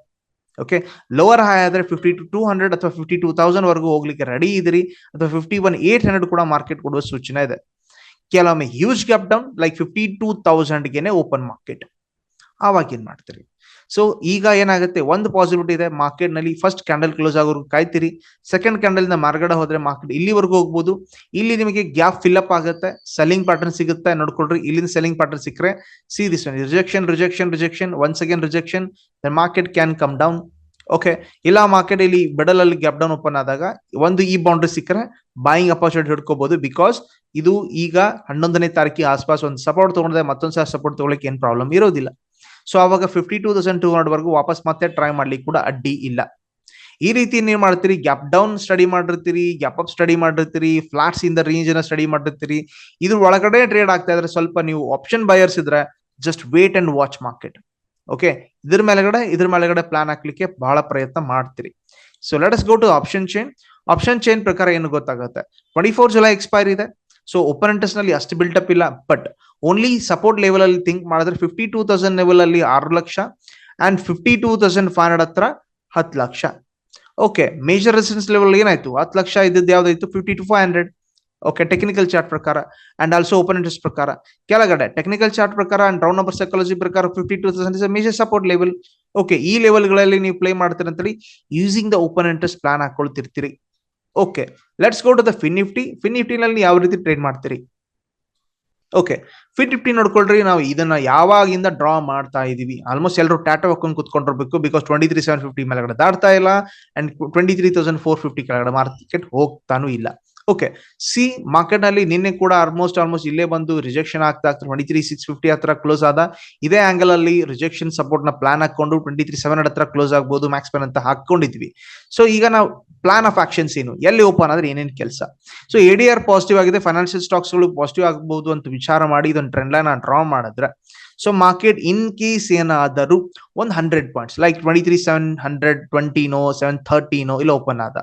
ಓಕೆ ಲೋವರ್ ಹೈ ಆದ್ರೆ ಫಿಫ್ಟಿ ಟು ಟೂ ಹಂಡ್ರೆಡ್ ಅಥವಾ ಫಿಫ್ಟಿ ಟೂ ತೌಸಂಡ್ ವರೆಗೂ ಹೋಗ್ಲಿಕ್ಕೆ ರೆಡಿ ಇದ್ರಿ ಅಥವಾ ಫಿಫ್ಟಿ ಒನ್ ಏಟ್ ಹಂಡ್ರೆಡ್ ಕೂಡ ಮಾರ್ಕೆಟ್ ಕೊಡುವ ಸೂಚನೆ ಇದೆ. ಕೆಲವೊಮ್ಮೆ huge gap down like fifty two ತೌಸಂಡ್ಗೆನೆ open market ಆವಾಗ ಏನ್ ಮಾಡ್ತೀರಿ? ಸೊ ಈಗ ಏನಾಗುತ್ತೆ? ಒಂದು ಪಾಸಿಬಿಲಿಟಿ ಇದೆ ಮಾರ್ಕೆಟ್ನಲ್ಲಿ ಫಸ್ಟ್ ಕ್ಯಾಂಡಲ್ ಕ್ಲೋಸ್ ಆಗೋರು ಕಾಯ್ತೀರಿ. ಸೆಕೆಂಡ್ ಕ್ಯಾಂಡಲ್ ಇಂದ ಮಾರ್ಗಡೆ ಹೋದ್ರೆ ಮಾರ್ಕೆಟ್ ಇಲ್ಲಿವರೆಗೂ ಹೋಗ್ಬೋದು. ಇಲ್ಲಿ ನಿಮಗೆ ಗ್ಯಾಪ್ ಫಿಲ್ ಅಪ್ ಆಗುತ್ತೆ ಸೆಲ್ಲಿಂಗ್ ಪ್ಯಾಟರ್ನ್ ಸಿಗುತ್ತೆ. ನೋಡ್ಕೊಳ್ರಿ, ಇಲ್ಲಿಂದ ಸೆಲ್ಲಿಂಗ್ ಪ್ಯಾಟರ್ನ್ ಸಿಕ್ಕರೆ see this rejection rejection rejection once again rejection market can come down okay ಇಲ್ಲ ಮಾರ್ಕೆಟ್ ಇಲ್ಲಿ ಬೆಡಲ್ ಅಲ್ಲಿ ಗ್ಯಾಪ್ ಡೌನ್ ಓಪನ್ ಆದಾಗ ಒಂದು ಈ ಬೌಂಡ್ರಿ ಸಿಕ್ಕರೆ ಬಾಯಿಂಗ್ ಅಪರ್ಚುನಿಟಿ ಹಿಡ್ಕೋಬಹುದು ಬಿಕಾಸ್ ಇದು ಈಗ ಹನ್ನೊಂದನೇ ತಾರೀಕಿಗೆ ಆಸ್ಪಾಸ್ ಒಂದು ಸಪೋರ್ಟ್ ತಗೊಂಡ್ರೆ ಮತ್ತೊಂದ್ಸಲ ಸಪೋರ್ಟ್ ತಗೊಳಕ್ಕೆ ಏನ್ ಪ್ರಾಬ್ಲಮ್ ಇರೋದಿಲ್ಲ. ಸೊ ಅವಾಗ fifty two thousand two hundred ವರೆಗೂ ವಾಪಸ್ ಮತ್ತೆ ಟ್ರೈ ಮಾಡ್ಲಿಕ್ಕೆ ಕೂಡ ಅಡ್ಡಿ ಇಲ್ಲ. ಈ ರೀತಿ ನೀವು ಮಾಡ್ತೀರಿ? ಗ್ಯಾಪ್ ಡೌನ್ ಸ್ಟಡಿ ಮಾಡಿರ್ತೀರಿ ಗ್ಯಾಪ್ ಅಪ್ ಸ್ಟಡಿ ಮಾಡಿರ್ತೀರಿ ಫ್ಲಾಟ್ಸ್ ಇಂದ ರೇಂಜ್ ಅನ್ನ ಸ್ಟಡಿ ಮಾಡಿರ್ತೀರಿ. ಇದ್ರ ಒಳಗಡೆ ಟ್ರೇಡ್ ಆಗ್ತಾ ಇದ್ರೆ ಸ್ವಲ್ಪ ನೀವು ಆಪ್ಷನ್ ಬಯರ್ಸ್ ಇದ್ರೆ just wait and watch market okay ಇದ್ರ ಮೇಲೆಗಡೆ ಇದ್ರ ಮೇಲೆಗಡೆ ಪ್ಲಾನ್ ಹಾಕ್ಲಿಕ್ಕೆ ಬಹಳ ಪ್ರಯತ್ನ ಮಾಡ್ತೀರಿ. So let us go to option chain option chain ಪ್ರಕಾರ ಏನು ಗೊತ್ತಾಗುತ್ತೆ? ಟ್ವೆಂಟಿ ಫೋರ್ ಜುಲೈ ಎಕ್ಸ್ಪೈರ್ ಇದೆ. ಸೊ ಓಪನ್ ಇಂಟ್ರೆಸ್ಟ್ನಲ್ಲಿ ಅಷ್ಟು ಬಿಲ್ಟಪ್ ಇಲ್ಲ ಬಟ್ ಓನ್ಲಿ ಸಪೋರ್ಟ್ ಲೆವೆಲ್ ಅಲ್ಲಿ ಥಿಂಕ್ ಮಾಡಿದ್ರೆ ಫಿಫ್ಟಿ ಟೂ ತೌಸಂಡ್ ಲೆವೆಲ್ ಅಲ್ಲಿ ಆರು lakh and fifty two thousand five hundred ಹತ್ರ ಹತ್ತು lakh. Okay major resistance level ಏನಾಯ್ತು? ಹತ್ತು ಲಕ್ಷ ಇದ್ದದ್ದು ಯಾವ್ದಾಯ್ತು? Fifty two five hundred okay technical chart ಪ್ರಕಾರ ಅಂಡ್ ಆಲ್ಸೋ ಓಪನ್ ಇಂಟ್ರೆಸ್ಟ್ ಪ್ರಕಾರ. ಕೆಳಗಡೆ ಟೆಕ್ನಿಕಲ್ ಚಾರ್ಟ್ ಪ್ರಕಾರ ಅಂಡ್ ರೌಂಡ್ ನಂಬರ್ ಸೈಕಾಲಜಿ ಪ್ರಕಾರ fifty two thousand is major support level okay ಈ ಲೆವೆಲ್ಗಳಲ್ಲಿ ನೀವು play ಮಾಡ್ತೀರಂತೇಳಿ using the open interest plan ಹಾಕೊಳ್ತಿರ್ತೀರಿ. Okay let's go to the Fin Nifty Fin ನಿಫ್ಟಿನಲ್ಲಿ ಯಾವ ರೀತಿ trade ಮಾಡ್ತೀರಿ? ಓಕೆ ಫಿನ್ ಫಿಫ್ಟಿ ನೋಡ್ಕೊಳ್ರಿ, ನಾವು ಇದನ್ನ ಯಾವಾಗಿಂದ ಡ್ರಾ ಮಾಡ್ತಾ ಇದೀವಿ? ಆಲ್ಮೋಸ್ಟ್ ಎಲ್ಲರೂ ಟಾಟಾ ಹಾಕೊಂಡು ಕುತ್ಕೊಂಡಿರ್ಬೇಕು because twenty three seven fifty ಮೇಲ್ಗಡೆ ದಾಟ್ತಾ ಇಲ್ಲ and twenty three thousand four fifty ಕೆಳಗಡೆ ಮಾರ್ಕೆಟ್ ಹೋಗ್ತಾನೂ ಇಲ್ಲ. ಓಕೆ ಸಿ ಮಾರ್ಕೆಟ್ನಲ್ಲಿ ನಿನ್ನೆ ಕೂಡ ಆಲ್ಮೋಸ್ಟ್ ಆಲ್ಮೋಸ್ಟ್ ಇಲ್ಲೇ ಬಂದು ರಿಜೆಕ್ಷನ್ ಆಗ್ತಾ ಟ್ವೆಂಟಿ ತ್ರೀ ಸಿಕ್ಸ್ ಫಿಫ್ಟಿ ಹತ್ರ ಕ್ಲೋಸ್ ಆದ. ಇದೇ ಆಂಗಲ್ ಅಲ್ಲಿ ರಿಜೆಕ್ಷನ್ ಸಪೋರ್ಟ್ನ ಪ್ಲಾನ್ ಹಾಕೊಂಡು ಟ್ವೆಂಟಿ ತ್ರೀ ಸೆವೆನ್ ಹತ್ರ ಕ್ಲೋಸ್ ಆಗ್ಬೋದು ಮ್ಯಾಕ್ಸ್ ಪೆನ್ ಅಂತ ಹಾಕೊಂಡಿದ್ವಿ ಸೊ ಈಗ ನಾವು ಪ್ಲಾನ್ ಆಫ್ ಆಕ್ಷನ್ಸ್ ಏನು ಎಲ್ಲಿ ಓಪನ್ ಆದ್ರೆ ಏನೇನು ಕೆಲಸ? So A D R positive ಆಗಿದೆ. ಫೈನಾನ್ಷಿಯಲ್ ಸ್ಟಾಕ್ಸ್ಗಳು ಪಾಸಿಟಿವ್ ಆಗಬಹುದು ಅಂತ ವಿಚಾರ ಮಾಡಿ ಇದೊಂದು ಟ್ರೆಂಡ್ ಲೈನ್ ಡ್ರಾ ಮಾಡಿದ್ರೆ. ಸೊ ಮಾರ್ಕೆಟ್ ಇನ್ ಕೇಸ್ ಏನಾದರೂ ಒಂದು hundred points like twenty three seven hundred ಟ್ವೆಂಟಿನೋ seven ಥರ್ಟಿನೋ ಇಲ್ಲ ಓಪನ್ ಆದ.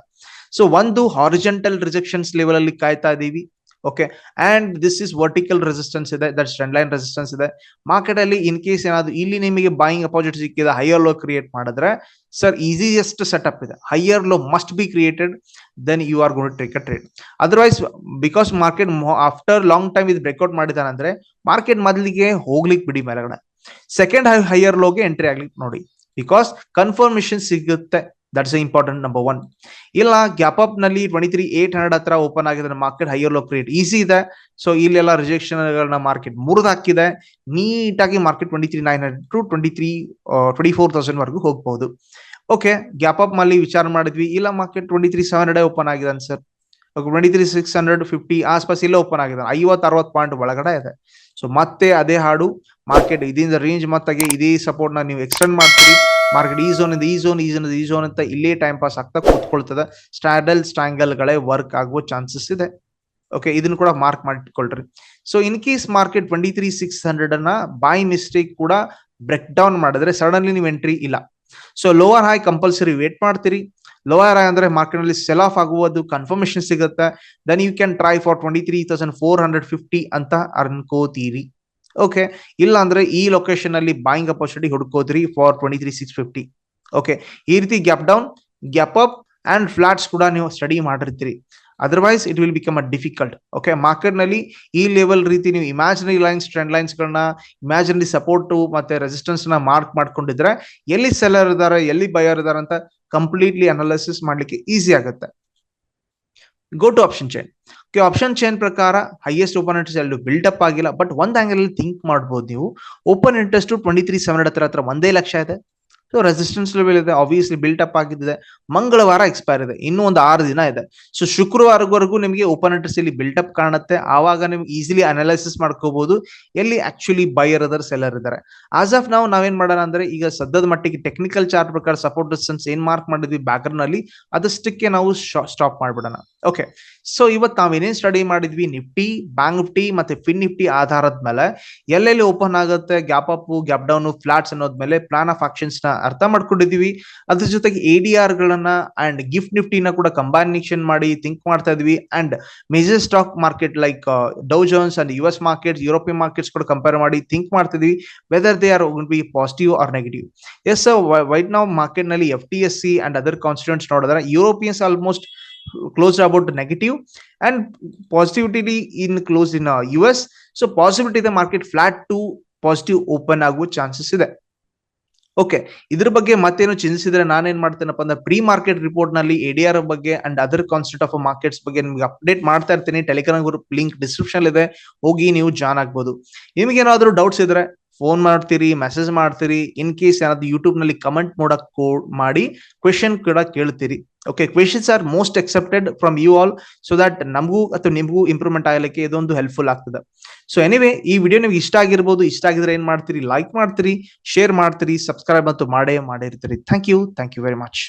ಸೊ ಒಂದು ಹಾರಿಜೆಂಟಲ್ ರಿಜೆಕ್ಷನ್ಸ್ ಲೆವೆಲ್ ಅಲ್ಲಿ ಕಾಯ್ತಾ ಇದೀವಿ. Okay and this is vertical resistance ಇದೆ. ದಟ್ ಸ್ಟ್ರೆಂಡ್ ಲೈನ್ ರೆಸಿಸ್ಟೆನ್ಸ್ ಇದೆ. ಮಾರ್ಕೆಟ್ ಅಲ್ಲಿ ಇನ್ ಕೇಸ್ ಏನಾದ್ರು ಇಲ್ಲಿ ನಿಮಗೆ ಬಾಯಿಂಗ್ ಅಪೋಸಿಟ್ ಸಿಕ್ಕಿದೆ ಹೈಯರ್ ಲೋ ಕ್ರಿಯೇಟ್ ಮಾಡಿದ್ರೆ ಸರ್ ಈಸಿಯೆಸ್ಟ್ ಸೆಟಪ್ ಇದೆ. Higher low must be created then you are gonna take a trade otherwise because market after long time ಇದು breakout ಮಾಡಿದಾನೆ ಅಂದ್ರೆ ಮಾರ್ಕೆಟ್ ಮೊದಲಿಗೆ ಹೋಗ್ಲಿಕ್ಕೆ ಬಿಡಿ ಮೇಲೆಗಡೆ. ಸೆಕೆಂಡ್ ಹೈಯರ್ ಲೋಗೆ ಎಂಟ್ರಿ ಆಗ್ಲಿಕ್ಕೆ ನೋಡಿ. ಬಿಕಾಸ್ ಕನ್ಫರ್ಮೇಶನ್ ಸಿಗುತ್ತೆ. ದಟ್ಸ್ ಇಂಪಾರ್ಟೆಂಟ್ ನಂಬರ್ ಒನ್ ಇಲ್ಲ ಗ್ಯಾಪ್ ಅಪ್ನಲ್ಲಿ ಟ್ವೆಂಟಿ ತ್ರೀ ಏಟ್ ಹಂಡ್ರೆಡ್ ಹತ್ರ ಓಪನ್ ಆಗಿದೆ market higher low create easy ಇದೆ. ಸೊ ಇಲ್ಲೆಲ್ಲ ರಿಜೆಕ್ಷನ್ಗಳನ್ನ ಮಾರ್ಕೆಟ್ ಮುರಿದು ಹಾಕಿದೆ ನೀಟಾಗಿ market twenty three nine hundred to twenty three twenty four thousand ವರೆಗೂ ಹೋಗ್ಬಹುದು ಓಕೆ ಗ್ಯಾಪ್ ಅಪ್ ಅಲ್ಲಿ ವಿಚಾರ ಮಾಡಿದ್ವಿ. ಇಲ್ಲ market twenty three seven hundred open ಆಗಿದೆ sir twenty three six hundred fifty ಆಸ್ಪಾಸ್ ಇಲ್ಲ ಓಪನ್ ಆಗಿದೆ ಐವತ್ ಅರವತ್ ಪಾಯಿಂಟ್ ಒಳಗಡೆ ಇದೆ. ಸೊ ಮತ್ತೆ ಅದೇ ಹಾಡು ಮಾರ್ಕೆಟ್ ಇದರಿಂದ ರೇಂಜ್ ಮತ್ತಾಗಿ ಇದೇ ಸಪೋರ್ಟ್ನ ನೀವು ಎಕ್ಸ್ಟೆಂಡ್ ಮಾಡ್ತೀರಿ. ಮಾರ್ಕೆಟ್ ಈ ಝೋನ್ ಇಂದ ಈ ಝೋನ್ ಈ ಝೋನ್ ಈ ಝೋನ್ ಅಂತ ಇಲ್ಲೇ ಟೈಮ್ ಪಾಸ್ ಆಗ್ತಾ ಕೂತ್ಕೊಳ್ತದೆ. ಸ್ಟ್ಯಾಡಲ್ ಸ್ಟ್ಯಾಂಗಲ್ ಗಳೇ ವರ್ಕ್ ಆಗುವ ಚಾನ್ಸಸ್ ಇದೆ. ಓಕೆ ಇದನ್ನು ಕೂಡ mark ಮಾಡಿಟ್ಕೊಳ್ರಿ so in case market twenty three six hundred ಅನ್ನ ಬೈ ಮಿಸ್ಟೇಕ್ ಕೂಡ ಬ್ರೇಕ್ ಡೌನ್ ಮಾಡಿದ್ರೆ ಸಡನ್ಲಿ ನೀವು ಎಂಟ್ರಿ ಇಲ್ಲ. So lower high compulsory wait ಮಾಡ್ತೀರಿ. ಲೋವರ್ ಹೈ ಅಂದ್ರೆ ಮಾರ್ಕೆಟ್ನಲ್ಲಿ ಸೆಲ್ ಆಫ್ ಆಗುವುದು ಕನ್ಫರ್ಮೇಶನ್ ಸಿಗುತ್ತೆ. Then you can try for twenty three thousand four hundred fifty ಅಂತ ಅನ್ಕೋತೀರಿ. ಓಕೆ ಇಲ್ಲ ಅಂದ್ರೆ ಈ ಲೊಕೇಶನ್ ಅಲ್ಲಿ buying opportunity ಹುಡ್ಕೋದ್ರಿ for twenty three six fifty okay ಈ ರೀತಿ gap down gap up and flats ಕೂಡ ನೀವು study ಮಾಡಿರ್ತೀರಿ. Otherwise it will become a difficult okay ಮಾರ್ಕೆಟ್ನಲ್ಲಿ ಈ ಲೆವೆಲ್ ರೀತಿ ನೀವು ಇಮ್ಯಾಜಿನರಿ ಲೈನ್ಸ್ ಟ್ರೆಂಡ್ ಲೈನ್ಸ್ ಗಳನ್ನ ಇಮ್ಯಾಜಿನರಿ ಸಪೋರ್ಟ್ ಮತ್ತೆ ರೆಸಿಸ್ಟೆನ್ಸ್ನ ಮಾರ್ಕ್ ಮಾಡ್ಕೊಂಡಿದ್ರೆ, ಎಲ್ಲಿ ಸೆಲ್ಲರ್ ಇದಾರೆ, ಎಲ್ಲಿ ಬಯರ್ ಇದಾರೆ ಅಂತ ಕಂಪ್ಲೀಟ್ಲಿ ಅನಾಲಿಸಿಸ್ ಮಾಡ್ಲಿಕ್ಕೆ ಈಸಿ ಆಗುತ್ತೆ. Go to option chain okay option chain ಪ್ರಕಾರ ಹೈಯೆಸ್ಟ್ ಓಪನ್ ಇಂಟ್ರೆಸ್ಟ್ ಎಲ್ಲೂ ಬಿಲ್ಡ್ ಅಪ್ ಆಗಿಲ್ಲ ಬಟ್ ಒಂದ್ ಆಂಗಲ್ ಅಲ್ಲಿ ಥಿಂಕ್ ಮಾಡಬಹುದು ನೀವು. Open interest twenty three seven ಹತ್ರ ಹತ್ರ ಒಂದೇ ಲಕ್ಷ ಇದೆ. ಸೊ ರೆಸಿಸ್ಟೆನ್ಸ್ ಲೆವೆಲ್ ಇದೆ ಆಬ್ವಿಯಸ್ಲಿ ಬಿಲ್ಟ್ ಅಪ್ ಆಗಿದೆ ಮಂಗಳವಾರ ಎಕ್ಸ್ಪೈರ್ ಇದೆ. ಇನ್ನೂ ಒಂದು ಆರು ದಿನ ಇದೆ. ಸೊ ಶುಕ್ರವಾರವರೆಗೂ ನಿಮಗೆ ಓಪನ್ ಇಂಟ್ರೆಸ್ಟ್ ಇಲ್ಲಿ ಬಿಲ್ಟ್ ಅಪ್ ಕಾಣುತ್ತೆ. ಆವಾಗ ನಿಮ್ಗೆ ಈಸಿಲಿ ಅನಾಲಿಸಿಸ್ ಮಾಡ್ಕೋಬಹುದು ಎಲ್ಲಿ ಆಕ್ಚುಲಿ ಬೈಯರ್ ಅದರ್ ಸೆಲ್ಲರ್ ಇದಾರೆ. ಆಸ್ ಆಫ್ ನಾವು ನಾವೇನ್ ಮಾಡೋಣ ಅಂದ್ರೆ, ಈಗ ಸದ್ಯದ ಮಟ್ಟಿಗೆ ಟೆಕ್ನಿಕಲ್ ಚಾರ್ಟ್ ಪ್ರಕಾರ ಸಪೋರ್ಟ್ ಡಿಸ್ಟೆನ್ಸ್ ಏನ್ ಮಾರ್ಕ್ ಮಾಡಿದ್ವಿ ಬ್ಯಾಕ್ಗ್ರೌಂಡ್ನಲ್ಲಿ ಅದಷ್ಟಕ್ಕೆ ನಾವು ಸ್ಟಾಪ್ ಮಾಡ್ಬಿಡೋಣ. ಓಕೆ ಸೊ ಇವತ್ತು ನಾವೇನೇನ್ ಸ್ಟಡಿ ಮಾಡಿದ್ವಿ? ನಿಫ್ಟಿ ಬ್ಯಾಂಕ್ ನಿಫ್ಟಿ ಮತ್ತೆ ಫಿನ್ ನಿಫ್ಟಿ ಆಧಾರದ ಮೇಲೆ. ಎಲ್ಲೆಲ್ಲಿ ಓಪನ್ ಆಗುತ್ತೆ gap up gap down flats ಅನ್ನೋದ್ಮೇಲೆ plan of ಆಕ್ಷನ್ಸ್ನ ಅರ್ಥ ಮಾಡ್ಕೊಂಡಿದೀವಿ ಅದ್ರ ಜೊತೆಗೆ ಎ ಡಿ ಆರ್ ಗಳನ್ನ ಅಂಡ್ ಗಿಫ್ಟ್ ನಿಫ್ಟಿನ ಕೂಡ ಕಂಬೈನೇಷನ್ ಮಾಡಿ ಥಿಂಕ್ ಮಾಡ್ತಾ ಇದ್ವಿ. And major stock market like Dow Jones and U S markets European markets ಕೂಡ ಕಂಪೇರ್ ಮಾಡಿ ಥಿಂಕ್ ಮಾಡ್ತಾ ಮಾಡ್ತಿದ್ವಿ whether they are be positive or negative S white ನಾವು ಮಾರ್ಕೆಟ್ನಲ್ಲಿ F T S C and other constituents ನೋಡಿದ್ರೆ Europeans almost close about negative and positivity in close in U S so possibility ಇದೆ market flat to positive open ಆಗುವ chances ಇದೆ. Okay ಇದ್ರ ಬಗ್ಗೆ ಮತ್ತೇನು ಚಿಂತಿಸಿದ್ರೆ ನಾನೇನ್ ಮಾಡ್ತೇನಪ್ಪ ಅಂದ್ರೆ ಪ್ರೀ ಮಾರ್ಕೆಟ್ ರಿಪೋರ್ಟ್ನಲ್ಲಿ ಎಡಿಆರ್ ಬಗ್ಗೆ and other concept of markets ಬಗ್ಗೆ ನಿಮ್ಗೆ ಅಪ್ಡೇಟ್ ಮಾಡ್ತಾ ಇರ್ತೀನಿ. ಟೆಲಿಗ್ರಾಮ್ ಗ್ರೂಪ್ ಲಿಂಕ್ ಡಿಸ್ಕ್ರಿಪ್ಷನ್ ಇದೆ. ಹೋಗಿ ನೀವು ಜಾನ್ ಆಗ್ಬೋದು. ನಿಮ್ಗೆ ಏನಾದ್ರು ಡೌಟ್ಸ್ ಇದ್ರೆ ಫೋನ್ ಮಾಡ್ತೀರಿ ಮೆಸೇಜ್ ಮಾಡ್ತೀರಿ ಇನ್ ಕೇಸ್ ಏನಾದ್ರು ಯೂಟ್ಯೂಬ್ನಲ್ಲಿ ಕಮೆಂಟ್ ಮಾಡಕ್ ಮಾಡಿ ಕ್ವೆಶನ್ ಕೂಡ ಕೇಳ್ತೀರಿ. Okay questions are most expected from you all so that ನಮಗೂ ಅಥವಾ ನಿಮಗೂ ಇಂಪ್ರೂವ್ಮೆಂಟ್ ಆಗಲಿಕ್ಕೆ ಇದೊಂದು ಹೆಲ್ಪ್ಫುಲ್ ಆಗ್ತದೆ. ಸೊ ಎನಿವೆ ಈ ವಿಡಿಯೋ ನಿಮ್ಗೆ ಇಷ್ಟ ಆಗಿರ್ಬೋದು, ಇಷ್ಟ ಆಗಿದ್ರೆ ಏನ್ ಮಾಡ್ತೀರಿ? ಲೈಕ್ ಮಾಡ್ತೀರಿ ಶೇರ್ ಮಾಡ್ತೀರಿ ಸಬ್ಸ್ಕ್ರೈಬ್ ಮತ್ತು ಮಾಡೇ ಮಾಡಿರ್ತೀರಿ. Thank you thank you very much